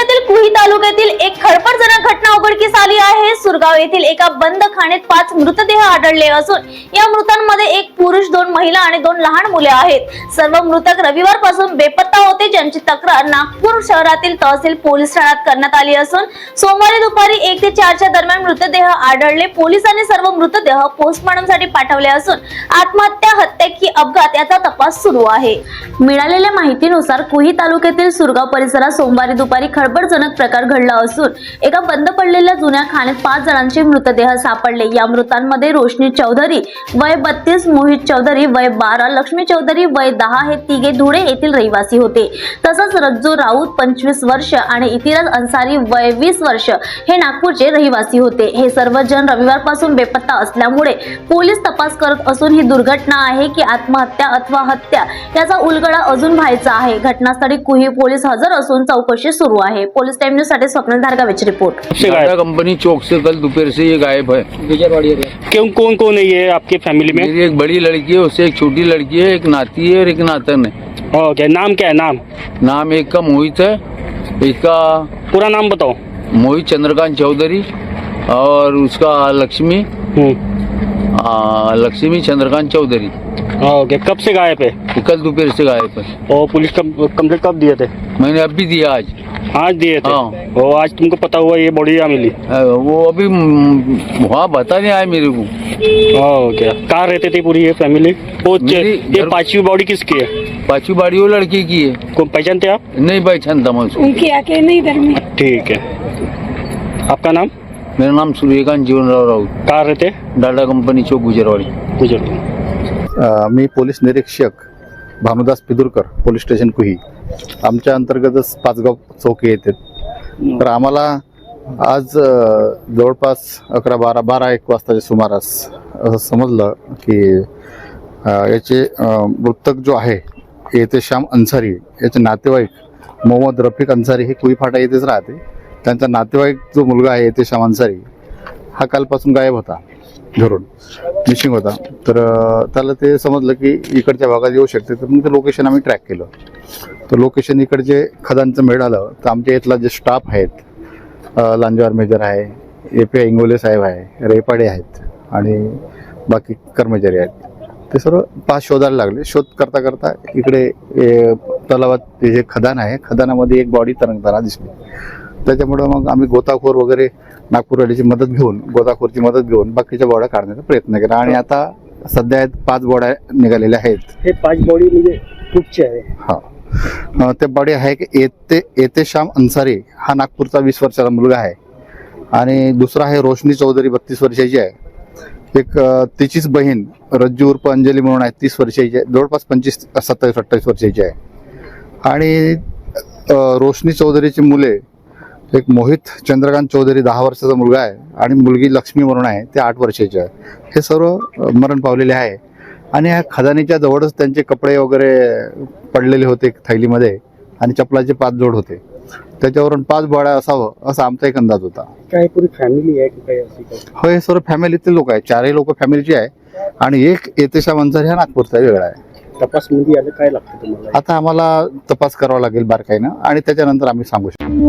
जिल्ह्यातील कुही तालुक्यातील एक खळबळजनक घटना उघडकीस आली आहे. सुरगाव येथील एका बंद खाणीत पाच मृतदेह आढळले असून या मृतांमध्ये एक पुरुष दोन महिला आणि दोन लहान मुले आहेत. सर्व मृतक रविवारपासून बेपत्ता होते ज्यांची तक्रार नागपूर शहरातील तहसील पोलीस ठाण्यात करण्यात आली असून सोमवारी दुपारी एक ते चारच्या दरम्यान मृतदेह आढळले. पोलिसांनी सर्व मृतदेह पोस्टमॉर्टमसाठी पाठवले असून आत्महत्या हत्या की अपघात याचा तपास सुरू आहे. मिळालेल्या माहितीनुसार कुही तालुक्यातील सुरगाव परिसरात सोमवारी दुपारी खळबळजनक प्रकार घडला असून एका बंद पडलेल्या जुन्या खाणीत पाच जणांचे मृतदेह सापडले. या मृतांमध्ये रोशनी चौधरी वय बत्तीस मोहित चौधरी वय बारा लक्ष्मी चौधरी वय दहा हे तिघे धुळे येथील रहिवासी होते. तसंच रज्जू राऊत पंचवीस वर्ष आणि इतिराज अन्सारी वय वीस वर्ष हे नागपूरचे रहिवासी होते. हे सर्व जण रविवारपासून बेपत्ता असल्यामुळे पोलीस तपास करत असून ही दुर्घटना आहे की आत्महत्या अथवा हत्या याचा उलगडा अजून व्हायचा आहे. घटनास्थळी कुही पोलीस हजर असून चौकशी सुरू आहे. पोलीस टाइम न्यूजसाठी स्वप्नील धारगावेची रिपोर्ट. से टाटा गायब कंपनी चौक से कल दोपहर से ये गायब है। क्यों कौन कौन है ये आपके फैमिली में? मेरी एक बड़ी लड़की है उससे एक छोटी लड़की है एक नाती है और एक नातन है। ओके नाम क्या है नाम? नाम एक का मोहित है एक का पूरा नाम बताओ। मोहित चंद्रकांत चौधरी और उसका लक्ष्मी हम्म। आ, लक्ष्मी चंद्रकांत चौधरी। ओके कब से गायब है? कल दोपहर से गायब है। और पुलिस कंप्लेंट कब दिए थे? मैंने अभी दिया आज। आज दिए थे। हाँ। और आज तुमको पता हुआ ये बॉडी यहाँ मिली। वो अभी वहाँ बता नहीं आया मेरे को। ओके कहाँ रहते थे पूरी ये फैमिली वो ये पांचवी बॉडी किसकी है? पाँचवी बाड़ी वो लड़की की है। कौन पहचानते आप? नहीं पहचानता मैं उनकी आके नहीं इधर में। ठीक है। आपका नाम? मेरा नाम सूर्यकांत जीवनराव राउत। कहाँ रहते? डाटा कंपनी चौक गुजरवाड़ी। गुजर अ, मी पोलीस निरीक्षक भानुदास पिदुरकर पोलीस स्टेशन कुही आमच्या अंतर्गतच पाचगाव चौकी येते. तर आम्हाला आज जवळपास अकरा बारा बारा एक वाजताच्या सुमारास असं समजलं की याचे मृतक जो आहे येते श्याम अन्सारी याचे नातेवाईक मोहम्मद रफिक अन्सारी हे कुईफाटा येथेच राहते. त्यांचा नातेवाईक जो मुलगा आहे येते श्याम अन्सारी हा कालपासून गायब होता घरून मिसिंग होता. तर त्याला ते समजलं की इकडच्या भागात येऊ शकते तर मग ते लोकेशन आम्ही ट्रॅक केलं. तर लोकेशन इकडचे खदांचं मिळालं. तर आमच्या इथला जे स्टाफ आहेत लांजवार मेजर आहे ए पी आय इंगोले साहेब आहे रेपाडे आहेत आणि बाकी कर्मचारी आहेत. ते सर्व पाच शोधायला लागले. शोध करता करता इकडे तलावात जे खदान आहे खदानामध्ये एक बॉडी तरंगताना दिसली. त्याच्यामुळं मग आम्ही गोताखोर वगैरे नागपूरवाडीची मदत घेऊन गोताखोरची मदत घेऊन बाकीच्या बॉड्या काढण्याचा प्रयत्न केला. आणि आता सध्या पाच बॉड्या निघालेल्या आहेत. हे पाच बॉडी म्हणजे कुठचे आहे. हा. ते बॉडी आहे की येते येते श्याम अन्सारी हा नागपूरचा वीस वर्षाचा मुलगा आहे. आणि दुसरा आहे रोशनी चौधरी बत्तीस वर्षाची आहे. एक तिचीच बहीण रज्जू उर्फ अंजली म्हणून आहे तीस वर्षाची आहे. जवळपास पंचवीस सत्तावीस अठ्ठावीस वर्षाची आहे. आणि रोशनी चौधरीची मुले एक मोहित चंद्रकांत चौधरी दहा वर्षाचा मुलगा आहे. आणि मुलगी लक्ष्मी म्हणून आहे ते आठ वर्षाची आहे. हे सर्व मरण पावलेले आहे. आणि ह्या खदानीच्या जवळच त्यांचे कपडे वगैरे पडलेले होते थैलीमध्ये आणि चपलाचे पाच जोड होते. त्याच्यावरून पाच बॉड्या असावं असा आमचा एक अंदाज होता. काय पुरी फॅमिली आहे की काय अशी काय? हो हे सर्व फॅमिलीतील लोक आहेत. चारही लोक फॅमिलीचे आहे. आणि एक येतेशा मंचर ह्या नागपूरचा वेगळा आहे. तपासमध्ये आलं काय लागतं तुम्हाला? आता आम्हाला तपास करावा लागेल बारकाईनं आणि त्याच्यानंतर आम्ही सांगू शकतो.